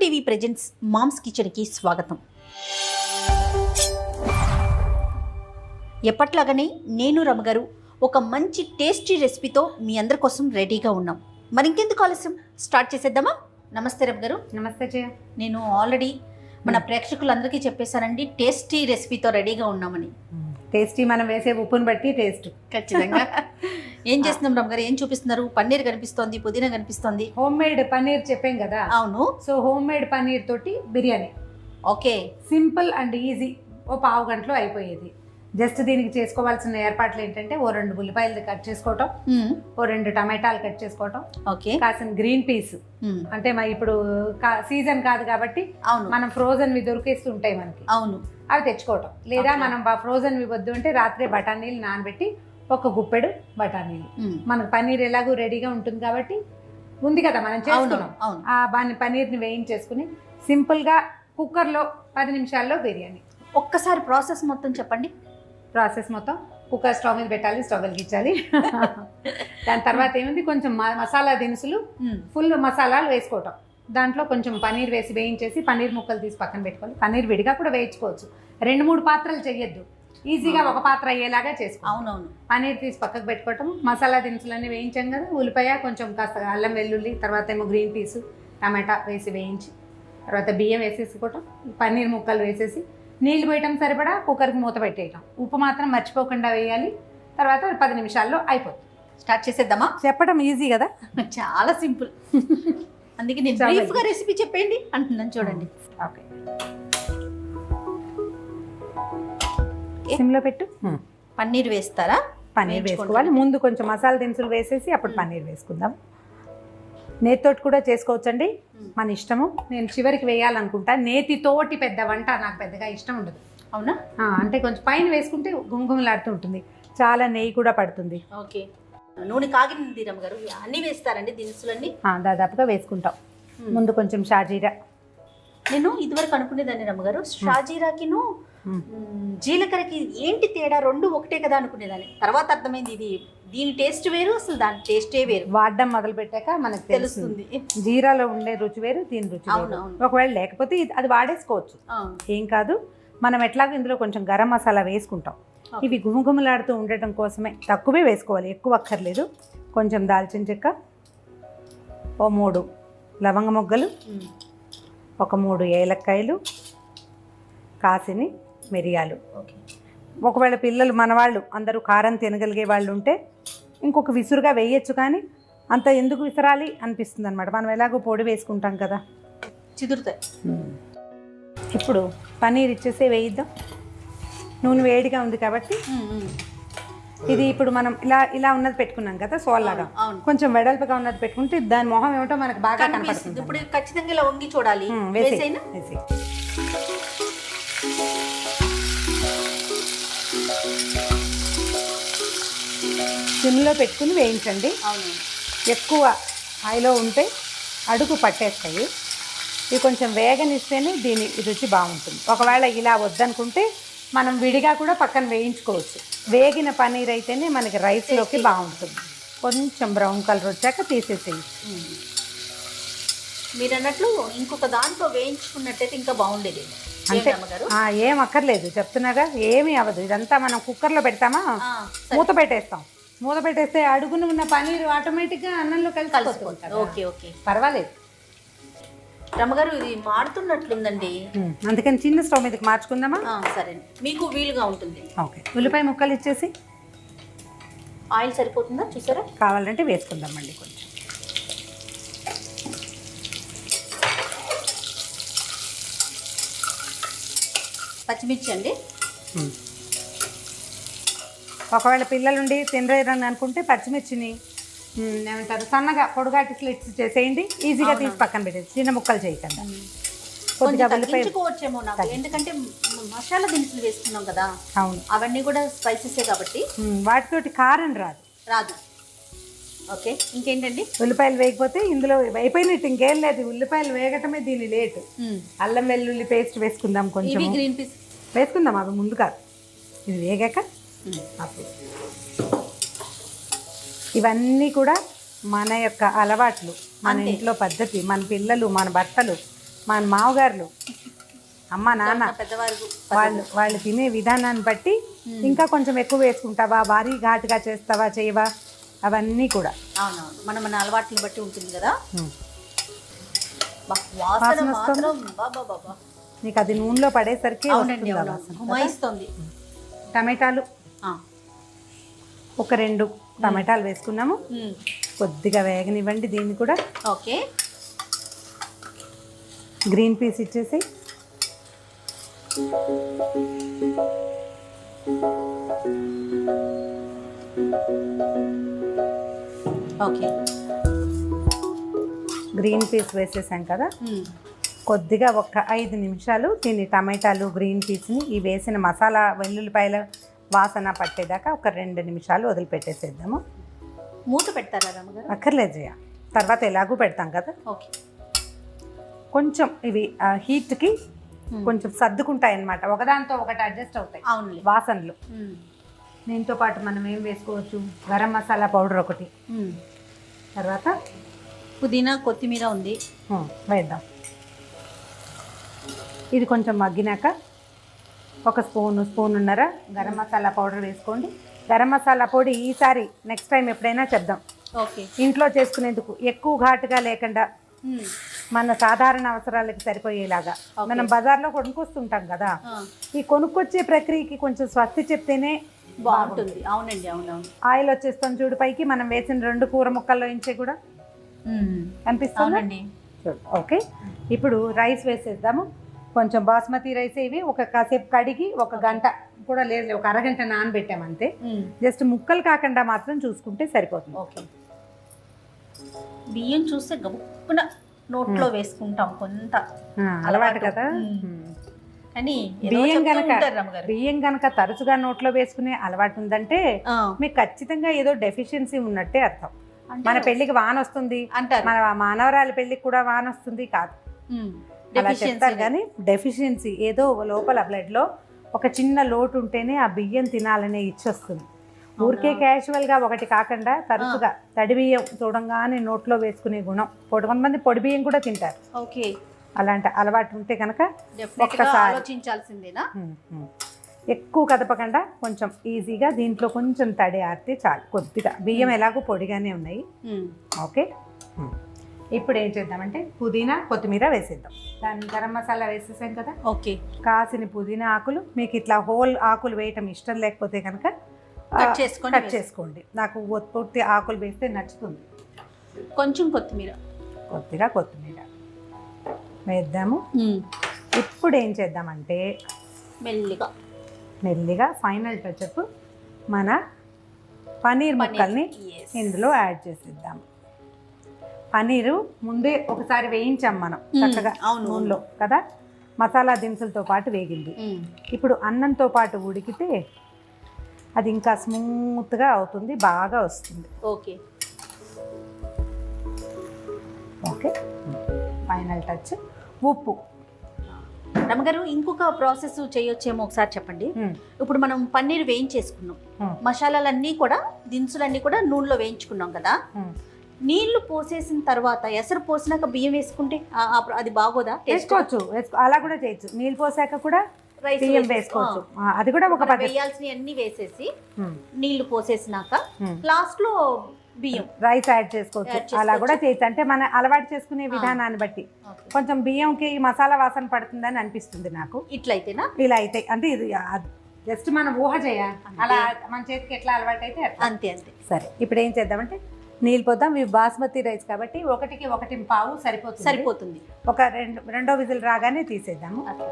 TV presents moms కిచెన్కి స్వాగతం. ఎప్పట్లాగానే నేను రమగారు ఒక మంచి టేస్టీ రెసిపీతో మీ అందరి కోసం రెడీగా ఉన్నాం. మరి ఇంకెందుకు ఆలస్యం? స్టార్ట్ చేసేద్దామా? నమస్తే రమ్ గారు. నమస్తే జయ నేను ఆల్రెడీ మన ప్రేక్షకులందరికీ చెప్పేశానండి టేస్టీ రెసిపీతో రెడీగా ఉన్నామని. టేస్టీ మనం వేసే ఉప్పుని బట్టి టేస్ట్. ఖచ్చితంగా. ఏం చేస్తున్నాం రమ్ గారు ఏం చూపిస్తున్నారు? పన్నీర్ కనిపిస్తోంది పుదీనా కనిపిస్తోంది. హోమ్ మేడ్ పన్నీర్ చెప్పాం కదా. అవును. సో హోమ్ మేడ్ పన్నీర్ తోటి biryani. Okay. Simple and easy ఓ పావు గంటలో అయిపోయేది. జస్ట్ దీనికి చేసుకోవాల్సిన ఏర్పాట్లు ఏంటంటే ఓ రెండు ఉల్లిపాయలు కట్ చేసుకోవటం. ఓ రెండు టమాటాలు కట్ చేసుకోవటం ఓకే. కాసిన గ్రీన్ పీస్. అంటే మా ఇప్పుడు సీజన్ కాదు కాబట్టి అవును. మనం ఫ్రోజన్వి దొరికేస్తుంటాయి మనకి. అవును. అవి తెచ్చుకోవటం. లేదా. మనం ఫ్రోజన్వి వద్దు అంటే రాత్రే బఠానీలు నానబెట్టి ఒక గుప్పెడు బఠానీలు. మనకు పన్నీర్ ఎలాగో రెడీగా ఉంటుంది కాబట్టి ఉంది కదా మనం చేసుకున్నాం. ఆ పన్నీర్ని వేయించేసుకుని సింపుల్గా కుక్కర్లో పది నిమిషాల్లో బిర్యానీ. ఒక్కసారి ప్రాసెస్ మొత్తం చెప్పండి. ప్రాసెస్ మొత్తం కుక్కర్ స్టవ్ మీద పెట్టాలి స్టవ్ వెలిగించాలి. దాని తర్వాత ఏముంది? కొంచెం మసాలా దినుసులు. ఫుల్ మసాలాలు వేసుకోవటం. దాంట్లో కొంచెం పన్నీర్ వేసి వేయించేసి పన్నీర్ ముక్కలు తీసి పక్కన పెట్టుకోవాలి. పన్నీర్ విడిగా కూడా వేయించుకోవచ్చు. రెండు మూడు పాత్రలు చెయ్యొద్దు. ఈజీగా ఒక పాత్ర అయ్యేలాగా చేసుకో. అవునవును. పన్నీర్ తీసి పక్కకు పెట్టుకోవటం మసాలా దినుసులన్నీ వేయించాం కదా ఉల్లిపాయ కొంచెం కాస్త అల్లం వెల్లుల్లి తర్వాత ఏమో గ్రీన్ పీస్ టమాటా వేసి వేయించి తర్వాత బియ్యం వేసేసుకోవటం పన్నీర్ ముక్కలు వేసేసి నీళ్ళు పోయటం సరిపడా కుక్కర్కి మూత పెట్టేయటం. ఉప్పు మాత్రం మర్చిపోకుండా వేయాలి. తర్వాత పది నిమిషాల్లో అయిపోతుంది. స్టార్ట్ చేసేద్దామా? చెప్పడం ఈజీ కదా? చాలా సింపుల్. అందుకే నేను చాలా బ్రీఫ్గా రెసిపీ చెప్పండి అంటున్నాను చూడండి. ఓకే. సిమ్లో పెట్టు. పన్నీర్ వేస్తారా? పన్నీర్. వేసుకోవాలి. ముందు కొంచెం మసాలా దినుసులు వేసేసి అప్పుడు పన్నీర్ వేసుకుందాం. నేతితోటి కూడా చేసుకోవచ్చండి. మన ఇష్టము. నేను చివరికి వేయాలనుకుంటా. నేతితోటి పెద్ద వంట నాకు పెద్దగా ఇష్టం ఉండదు. అవునా? అంటే కొంచెం పైన వేసుకుంటే గుమగుమలాడుతూ ఉంటుంది. చాలా నెయ్యి కూడా పడుతుంది. ఓకే. నూనె కాగింది గారు. అన్ని వేస్తారండి దినుసులన్నీ? ఆ, దాదాపుగా వేసుకుంటాం. ముందు కొంచెం షాజీరా. నేను ఇదివరకు అనుకునేదాన్ని రమ్మగారు షాజీరాకిను జీలకర్రకి ఏంటి తేడా? రెండు ఒకటే కదా అనుకునేదాన్ని. తర్వాత అర్థమైంది ఇది దీని టేస్ట్ వేరు అసలు దాని టేస్టే వేరు. వాడడం మొదలు పెట్టాక మనకు తెలుస్తుంది. జీరాలో ఉండే రుచి వేరు దీని రుచి. ఒకవేళ లేకపోతే అది వాడేసుకోవచ్చు. ఏం కాదు మనం ఎట్లాగో ఇందులో కొంచెం గరం మసాలా వేసుకుంటాం. ఇవి గుమగుమలాడుతూ ఉండటం కోసమే తక్కువే వేసుకోవాలి ఎక్కువ అక్కర్లేదు. కొంచెం దాల్చిన చెక్క ఓ మూడు లవంగ మొగ్గలు ఒక మూడు ఏలక్కాయలు కాసిని మిరియాలు. ఓకే. ఒకవేళ పిల్లలు మనవాళ్ళు అందరూ కారం తినగలిగే వాళ్ళు ఉంటే ఇంకొక విసురుగా వేయచ్చు కానీ అంత ఎందుకు విసరాలి అనిపిస్తుంది అనమాట మనం ఎలాగో పొడి వేసుకుంటాం కదా. చిదురుతాయి. ఇప్పుడు పన్నీర్ ఇచ్చేసే వేయిద్దాం. నూనె వేడిగా ఉంది కాబట్టి. ఇది ఇప్పుడు మనం ఇలా ఇలా ఉన్నది పెట్టుకున్నాం కదా సోల్లాగా. కొంచెం వెడల్పుగా ఉన్నది పెట్టుకుంటే దాని మొహం ఏమిటో మనకు బాగా కనిపిస్తుంది. కనపడుతుంది. ఇప్పుడు ఖచ్చితంగా ఇలా వంగి చూడాలి. వేసేనా వేసేయ్. సిమ్లో పెట్టుకుని వేయించండి. ఎక్కువ హైలో ఉంటే అడుగు పట్టేస్తాయి. ఇవి కొంచెం వేగనిస్తేనే దీని రుచి బాగుంటుంది. ఒకవేళ ఇలా వద్దనుకుంటే మనం విడిగా కూడా పక్కన వేయించుకోవచ్చు. వేగిన పన్నీర్ అయితేనే మనకి రైస్లోకి బాగుంటుంది. కొంచెం బ్రౌన్ కలర్ వచ్చాక తీసేసేయి. మ్. మీరు అన్నట్లు ఇంకొక దాంట్లో వేయించుకున్నట్టయితే ఇంకా బాగుండేది. అంతే ఆ, ఏం అక్కర్లేదు. చెప్తున్నాగా ఏమీ అవ్వదు. ఇదంతా మనం కుక్కర్లో పెడతామా? మూత పెట్టేస్తాం. మూత పెట్టేస్తే అడుగున ఉన్న పన్నీర్ ఆటోమేటిక్గా అన్నంలో కలిసిపోతుంది. Okay okay. పర్వాలేదు. రమ్మగారు ఇది మాడుతున్నట్లుందండి. ఉమ్, అందుకని చిన్న స్టవ్ మీదకి మార్చుకుందామా? సరే. మీకు వీలుగా ఉంటుంది. ఓకే. ఉల్లిపాయ ముక్కలు ఇచ్చేసి? ఆయిల్ సరిపోతుందా? చూసారా? కావాలంటే వేసుకుందాం మళ్ళీ కొంచెం. పచ్చిమిర్చి అండి. ఒకవేళ పిల్లలుండి తినరేరని అనుకుంటే పచ్చిమిర్చిని ఏమంటారు సన్నగా పొడుగాటి స్లిట్స్ చేసేయండి. ఈజీగా తీసి పక్కన పెట్టేసి చిన్న ముక్కలు చేయకుండా. కొద్దిగా కొంచెం తగ్గించుకోవచ్చేమో నాకు. ఎందుకంటే మసాలా దినుసులు వేసుకున్నాం కదా అవును. అవన్నీ కూడా స్పైసెసే కాబట్టి. వాటితోటి కారం రాదు. రాదు. ఓకే ఇంకేంటండి? ఉల్లిపాయలు వేయకపోతే ఇందులో అయిపోయినట్టు ఇంకేం లేదు. ఉల్లిపాయలు వేగటమే దీని లేటు. అల్లం వెల్లుల్లి పేస్ట్ వేసుకుందాం కొంచెం ఇవి గ్రీన్ పీస్. వేసుకుందాం అవి ముందు కాదు ఇది వేగాక ఇవన్నీ కూడా మన యొక్క అలవాట్లు మన. ఇంట్లో పద్ధతి మన పిల్లలు మన భర్తలు మా మామగారులు అమ్మ నాన్న వాళ్ళు వాళ్ళు తినే విధానాన్ని బట్టి ఇంకా కొంచెం ఎక్కువ వేసుకుంటావా? భారీ ఘాటుగా చేస్తావా? చేయవా? అవన్నీ కూడా. అవునవును. మన మన అలవాట్లను బట్టి ఉంటుంది కదా? వాసన? మాత్రం బాబా బాబా నీకు అది నూనెలో పడేసరికి టమాటాలు. ఒక రెండు టమాటాలు వేసుకున్నాము. కొద్దిగా వేగనివ్వండి దీన్ని కూడా. ఓకే. గ్రీన్ పీస్ ఇచ్చేసి. ఓకే. గ్రీన్ పీస్ వేసేసాం కదా. కొద్దిగా ఒక ఐదు నిమిషాలు దీన్ని టమాటాలు గ్రీన్ పీస్ని ఈ వేసిన మసాలా వెల్లుల్లిపాయల వాసన పట్టేదాకా ఒక రెండు నిమిషాలు వదిలిపెట్టేసేద్దాము. మూత పెడతారా రమ్మగారు అక్కర్లేదు జయ. తర్వాత ఎలాగూ పెడతాం కదా? ఓకే. కొంచెం ఇవి హీట్కి. కొంచెం సర్దుకుంటాయి అన్నమాట ఒకదానితో ఒకటి అడ్జస్ట్ అవుతాయి అవునులే. వాసనలు. దీంతో పాటు మనం ఏం వేసుకోవచ్చు? గరం మసాలా పౌడర్ ఒకటి. తర్వాత? పుదీనా కొత్తిమీర ఉంది. వేద్దాం. ఇది కొంచెం మగ్గినాక ఒక స్పూను స్పూనున్నర గరం మసాలా పౌడర్ వేసుకోండి. గరం మసాలా పొడి ఈసారి నెక్స్ట్ టైం ఎప్పుడైనా చెప్దాం ఓకే. ఇంట్లో చేసుకునేందుకు ఎక్కువ ఘాటుగా లేకుండా. మన సాధారణ అవసరాలకు సరిపోయేలాగా. మనం బజార్లో కొనుక్కొస్తుంటాం కదా. ఈ కొనుక్కొచ్చే ప్రక్రియకి కొంచెం స్వస్తి చెప్తేనే బాగుంటుంది. అవునండి అవునవును. ఆయిల్ వచ్చేస్తాం చూడు పైకి. మనం వేసిన రెండు కూర ముక్కల్లో ఇంచే కూడా ఉమ్. కనిపిస్తుంది అవునండి. చూడు ఓకే. ఇప్పుడు రైస్ వేసేద్దాము. కొంచెం బాస్మతి రైస్ ఇవి ఒక కాసేపు కడిగి ఒక గంట కూడా లేదు ఒక అరగంట నానబెట్టాం అంతే. జస్ట్ ముక్కలు కాకుండా మాత్రం చూసుకుంటే సరిపోతుంది. ఓకే. బియ్యం చూస్తే గబుక్కున నోట్లో వేసుకుంటాం కొంత అలవాటు కదా. బియ్యం గనక బియ్యం గనక తరచుగా నోట్లో వేసుకునే అలవాటు ఉందంటే మీకు ఖచ్చితంగా ఏదో డెఫిషియన్సీ ఉన్నట్టే అర్థం. అంటే మన పెళ్ళికి వాన వస్తుంది. అంటారు. మన మానవరాలి పెళ్ళికి కూడా వాన వస్తుంది కాదు. అలా Deficiency చెప్తారు కానీ డెఫిషియన్సీ ఏదో లోపల బ్లడ్లో ఒక చిన్న లోటు ఉంటేనే ఆ బియ్యం తినాలనే ఇచ్చి వస్తుంది ఊరికే క్యాజువల్గా ఒకటి కాకుండా తరచుగా తడి బియ్యం చూడంగానే నోట్లో వేసుకునే గుణం. పొడి కొంతమంది పొడి బియ్యం కూడా తింటారు. ఓకే. అలాంటి అలవాటు ఉంటే కనుక ఒక్కసారి. ఆలోచించాల్సిందేనా. ఎక్కువ కదపకుండా కొంచెం ఈజీగా దీంట్లో కొంచెం తడి ఆరితే చాలు. కొద్దిగా. బియ్యం ఎలాగో పొడిగానే ఉన్నాయి. ఓకే? ఇప్పుడు ఏం చేద్దామంటే పుదీనా కొత్తిమీర వేసేద్దాం. దాన్ని గరం మసాలా వేసేసాం కదా. ఓకే. కాసిన పుదీనా ఆకులు మీకు ఇట్లా హోల్ ఆకులు వేయటం ఇష్టం లేకపోతే కనుక కట్ వేసి- చేసుకోండి. నాకు పూర్తి ఆకులు వేస్తే నచ్చుతుంది. కొంచెం కొత్తిమీర. కొద్దిగా కొత్తిమీర వేద్దాము. ఇప్పుడు ఏం చేద్దామంటే మెల్లిగా. మెల్లిగా ఫైనల్ టచ్అప్ మన పన్నీర్ ముక్కల్ని. ఇందులో యాడ్ చేసేద్దాం. పన్నీరు ముందే ఒకసారి వేయించాం మనం. చక్కగా నూనెలో కదా? మసాలా దినుసులతో పాటు వేగింది. ఇప్పుడు అన్నంతో పాటు ఉడికితే అది ఇంకా స్మూత్గా అవుతుంది బాగా వస్తుంది. ఓకే. ఓకే. Final touch. ఉప్పు. రమ్మగారు ఇంకొక ప్రాసెస్ చేయొచ్చేమో ఒకసారి చెప్పండి. ఇప్పుడు మనం పన్నీర్ వేయించేసుకున్నాం. మసాలాలన్నీ కూడా దినుసులన్నీ కూడా నూనెలో వేయించుకున్నాం కదా. నీళ్ళు పోసేసిన తర్వాత ఎసరు పోసినాక బియ్యం వేసుకుంటే అది బాగోదా? వేసుకోవచ్చు వేసుకో అలా కూడా చేయొచ్చు. నీళ్ళు పోసాక కూడా రైస్ బియ్యం వేసుకోవచ్చు. అది కూడా ఒక వేయాల్సిన అన్ని వేసేసి. నీళ్ళు పోసేసినాక. లాస్ట్లో బియ్యం. రైస్ యాడ్ చేసుకోవచ్చు. అలా కూడా చేయొచ్చు. అంటే మన అలవాటు చేసుకునే విధానాన్ని బట్టి. కొంచెం బియ్యంకి మసాలా వాసన పడుతుందని అనిపిస్తుంది నాకు. ఇట్లయితేనా? ఇలా అయితే అంటే ఇది జస్ట్ మనం ఊహ చేయాలి. అలా మన చేతికి ఎట్లా అలవాటు అయితే. అంతే అంతే. సరే ఇప్పుడు ఏం చేద్దామంటే నీళ్ళు పోద్దాం. ఇవి బాస్మతి రైస్ కాబట్టి ఒకటికి ఒకటి పావు సరిపోతుంది. సరిపోతుంది. ఒక రెండు రెండో విజిల్ రాగానే తీసేద్దాము. అట్లా.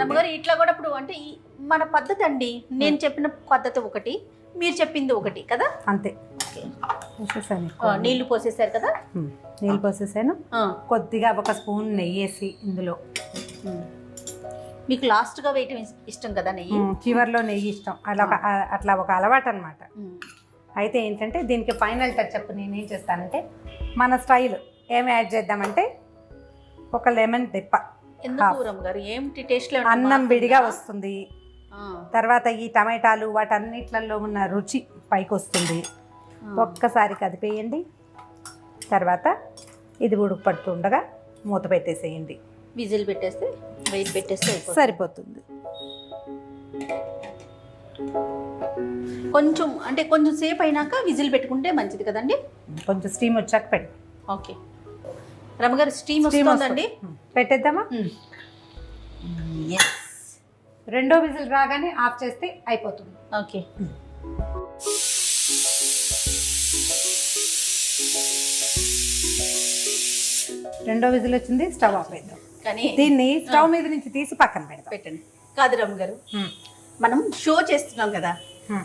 రమ్మగారు ఇట్లా కూడా ఇప్పుడు అంటే ఈ మన పద్ధతి అండి. నేను చెప్పిన పద్ధతి ఒకటి మీరు చెప్పింది ఒకటి కదా? అంతే. నీళ్ళు పోసేసారు కదా? నీళ్ళు పోసేసాను. కొద్దిగా ఒక స్పూన్ నెయ్యి వేసి ఇందులో. మీకు లాస్ట్గా వేయటం ఇష్టం కదా నెయ్యి? చివర్లో నెయ్యి ఇష్టం. అలా ఒక అట్లా ఒక అలవాటు అనమాట. అయితే ఏంటంటే దీనికి ఫైనల్ టచ్అప్ నేను ఏం చేస్తానంటే మన స్టైల్ ఏం యాడ్ చేద్దామంటే ఒక లెమన్ రమ్మగారు ఏమిటి టేస్ట్ అన్నం విడిగా వస్తుంది. తర్వాత ఈ టమాటాలు వాటన్నిట్లలో ఉన్న రుచి పైకి వస్తుంది. ఒక్కసారి కదిపేయండి. తర్వాత ఇది ఉడుకుపడుతుండగా మూత పెట్టేసేయండి. విజిల్ పెట్టేస్తే వెయిట్ పెట్టేస్తే. సరిపోతుంది. కొంచెం అంటే కొంచెం సేపు అయినాక విజిల్ పెట్టుకుంటే మంచిది కదండి? కొంచెం స్టీమ్ వచ్చాక పెట్టి ఓకే. రమగారు స్టీమ్ వస్తుందండి? పెట్టేద్దామా? ఎస్ రెండో విజిల్ రాగానే ఆఫ్ చేస్తే అయిపోతుంది. ఓకే. రెండో విజిల్ వచ్చింది స్టవ్ ఆఫ్ చేద్దాం కానీ దీన్ని స్టవ్ మీద నుంచి తీసి పక్కన పెడదాం. పెట్టండి. కాదు రమగారు హ్మ్. మనం షో చేస్తున్నాం కదా.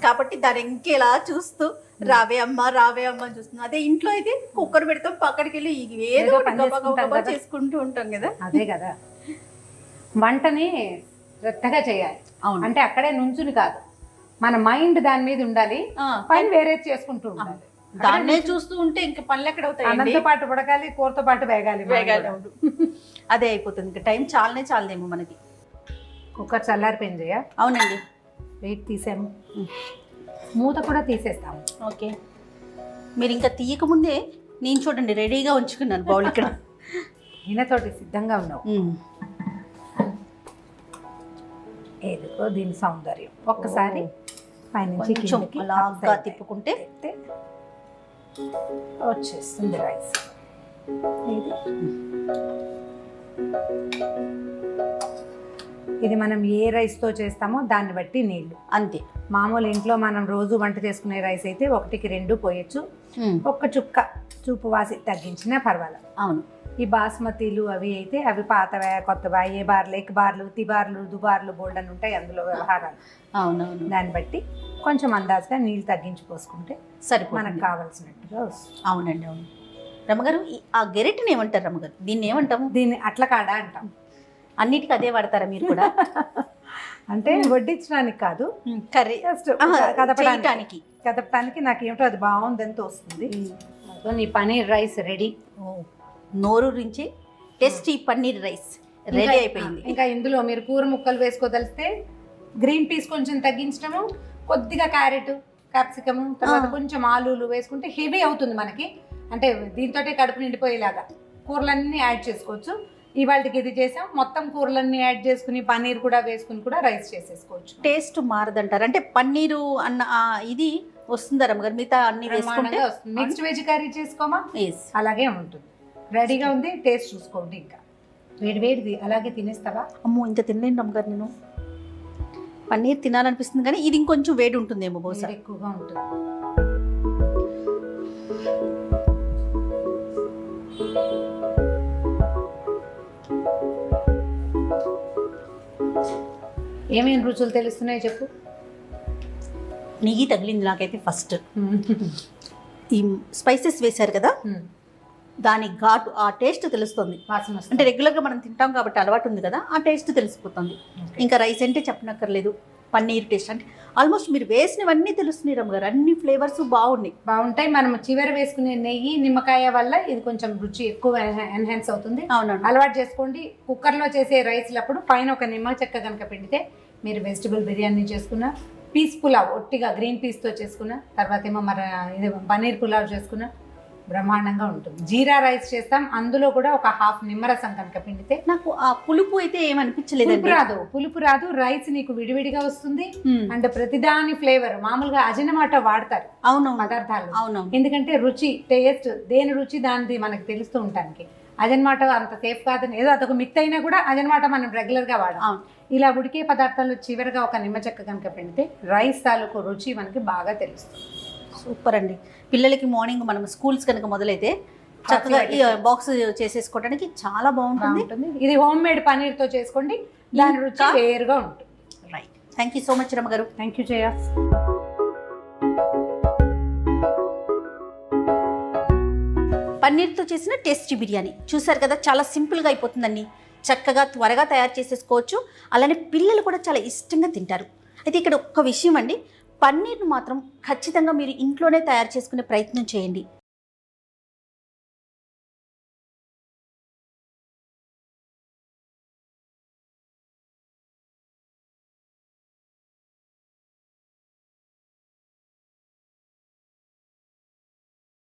కాబట్టి దాని ఇంకేలా చూస్తూ రావే అమ్మ రావే అమ్మ అని చూస్తున్నాం. అదే ఇంట్లో అయితే కుక్కర్ పెడతాం పక్కడికి వెళ్ళి ఏదో చేసుకుంటాం ఉంటాం కదా. అదే కదా. వంటని శ్రద్ధగా చేయాలి. అవును. అంటే అక్కడే నుంచుని కాదు. మన మైండ్ దాని మీద ఉండాలి. పని వేరే చేసుకుంటూ ఉండాలి. దాన్నే చూస్తూ ఉంటే ఇంకా పనులు ఎక్కడ అవుతాయండి అన్నంతో పాటు ఉడకాలి కూరతో పాటు వేగాలి. వేగాలి. అదే అయిపోతుంది. ఇంకా టైం చాలనే చాలదేమో మనకి. కుక్కర్ చల్లారిపోయింది అవునండి. వెయిట్ తీసాము మూత కూడా తీసేస్తాము ఓకే. మీరు ఇంకా తీయకముందే నేను చూడండి రెడీగా ఉంచుకున్నాను బౌల్ ఇక్కడ. ఈయనతోటి సిద్ధంగా ఉన్నావు. ఏదో దీని సౌందర్యం. ఒక్కసారి పైనుంచి కొంచెం కిందకి అలాగా upside తిప్పుకుంటే. వచ్చేస్తుంది రైస్. ఇది ఇది మనం ఏ రైస్తో చేస్తామో దాన్ని బట్టి నీళ్ళు అంతే. మామూలు ఇంట్లో మనం రోజు వంట చేసుకునే రైస్ అయితే ఒకటికి రెండు పోయొచ్చు. ఒక్క చుక్క చూపు వాసి తగ్గించినా పర్వాలేదు అవును. ఈ బాస్మతిలు అవి అయితే అవి పాతవే కొత్తవా ఏ బార్లు ఎక్ బార్లు తిబార్లు దుబార్లు బోల్డ్ అని ఉంటాయి అందులో వ్యవహారాలు. అవునవును. దాన్ని బట్టి కొంచెం అందాజుగా నీళ్ళు తగ్గించి పోసుకుంటే మనకు సరిపోతుంది కావాల్సినట్టుగా వస్తుంది. అవునండి అవును. రమగారు ఈ- ఆ గెరెట్ని ఏమంటారు రమగారు? దీన్ని ఏమంటాము? దీన్ని అట్ల కాడ అంటాం. అన్నిటికీ అదే వాడతారా మీరు కూడా? అంటే వడ్డించడానికి కాదు. కర్రీ. కదపడానికి. కదపడానికి నాకు ఏమిటో అది బాగుందని తోస్తుంది. నీ పనీర్ రైస్ రెడీ. నోరు నుంచి టేస్టీ పన్నీర్ రైస్ రెడీ అయిపోయింది. ఇంకా ఇందులో మీరు కూర ముక్కలు వేసుకోదలిస్తే గ్రీన్ పీస్ కొంచెం తగ్గించడము కొద్దిగా క్యారెట్ క్యాప్సికమ్ తర్వాత. కొంచెం ఆలూలు వేసుకుంటే హెవీ అవుతుంది మనకి. అంటే దీంతో కడుపు నిండిపోయేలాగా కూరలన్నీ యాడ్ చేసుకోవచ్చు. ఇవాళకి ఇది చేసాం. మొత్తం కూరలన్నీ యాడ్ చేసుకుని పన్నీర్ కూడా వేసుకుని కూడా రైస్ చేసేసుకోవచ్చు. టేస్ట్ మారదంటారు. అంటే పన్నీరు అన్న ఇది వస్తుందా రమగారు మిగతా అన్ని వేసుకుంటే? వస్తుంది. మిక్స్డ్ వెజ్ కర్రీ చేసుకోమా. అలాగే ఉంటుంది. రెడీగా ఉంది. టేస్ట్ చూసుకోండి ఇంకా. వేడి వేడిది. అలాగే తినేస్తావా? అమ్మో ఇంత తినలేను రమగారు నేను. పన్నీర్ తినాలనిపిస్తుంది కానీ ఇది ఇంకొంచెం వేడి ఉంటుందేమో బహుశా. ఎక్కువగా ఉంటుంది. ఏమేమి రుచులు తెలుస్తున్నాయి చెప్పు. నెయ్యి తగిలింది నాకైతే ఫస్ట్ ఈ స్పైసెస్ వేశారు కదా? దాని ఘాటు ఆ టేస్ట్ తెలుస్తుంది. అంటే రెగ్యులర్గా మనం తింటాం కాబట్టి అలవాటు ఉంది కదా ఆ టేస్ట్ తెలిసిపోతుంది. ఇంకా రైస్ అంటే చెప్పనక్కర్లేదు పన్నీర్ టేస్ట్ అంటే. ఆల్మోస్ట్ మీరు వేసినవన్నీ తెలుస్తున్నాయి రమ్మ గారు అన్ని ఫ్లేవర్స్ బాగున్నాయి. బాగుంటాయి. మనం చివరి వేసుకునే నెయ్యి నిమ్మకాయ వల్ల ఇది కొంచెం రుచి ఎక్కువ ఎన్హాన్స్ అవుతుంది. అవునండి అలవాటు చేసుకోండి. కుక్కర్లో చేసే రైస్లప్పుడు పైన ఒక నిమ్మ చెక్క కనుక పిండితే మీరు వెజిటబుల్ బిర్యానీ చేసుకున్న పీస్ పులావ్ ఒట్టిగా గ్రీన్ పీస్తో చేసుకున్న తర్వాత ఏమో మరి ఇది పన్నీర్ పులావ్ చేసుకున్న బ్రహ్మాండంగా ఉంటుంది. జీరా రైస్ చేస్తాం అందులో కూడా ఒక హాఫ్ నిమ్మరసం కనుక పిండితే నాకు ఆ పులుపు అయితే పులుపు ఏమనిపించలేదండి రాదు పులుపు రాదు రైస్ నీకు విడివిడిగా వస్తుంది. అండ్ ప్రతిదాని ఫ్లేవర్ మామూలుగా అజినమాట వాడతారు అవునవును. పదార్థాలు. అవునవును. ఎందుకంటే రుచి టేస్ట్ దేని రుచి దానిది మనకు తెలుస్తూ ఉంటానికి అజన్మాట అంత సేఫ్ కాదని ఏదో అదొక మిత్ అయినా కూడా అజన్మాట మనం రెగ్యులర్గా వాడాం. ఇలా ఉడికే పదార్థాలు చివరిగా ఒక నిమ్మ చెక్క కనుక పెడితే రైస్ తాలూకు రుచి మనకి బాగా తెలుస్తుంది. సూపర్ అండి. పిల్లలకి మార్నింగ్ మనం స్కూల్స్ కనుక మొదలైతే చక్కగా ఈ బాక్స్ చేసేసుకోవడానికి చాలా బాగుంటుంది. ఇది హోమ్ మేడ్ పనీర్తో చేసుకోండి. దాని రుచి? వేరుగా ఉంటుంది. Right thank you so much Ramma garu. Thank you జయ పన్నీర్తో చేసిన టేస్టీ బిర్యానీ. చూసారు కదా చాలా సింపుల్గా అయిపోతుందండి. చక్కగా త్వరగా తయారు చేసేసుకోవచ్చు. అలానే పిల్లలు కూడా చాలా ఇష్టంగా తింటారు. అయితే ఇక్కడ ఒక్క విషయం అండి. పన్నీర్ను మాత్రం ఖచ్చితంగా మీరు ఇంట్లోనే తయారు చేసుకునే ప్రయత్నం చేయండి.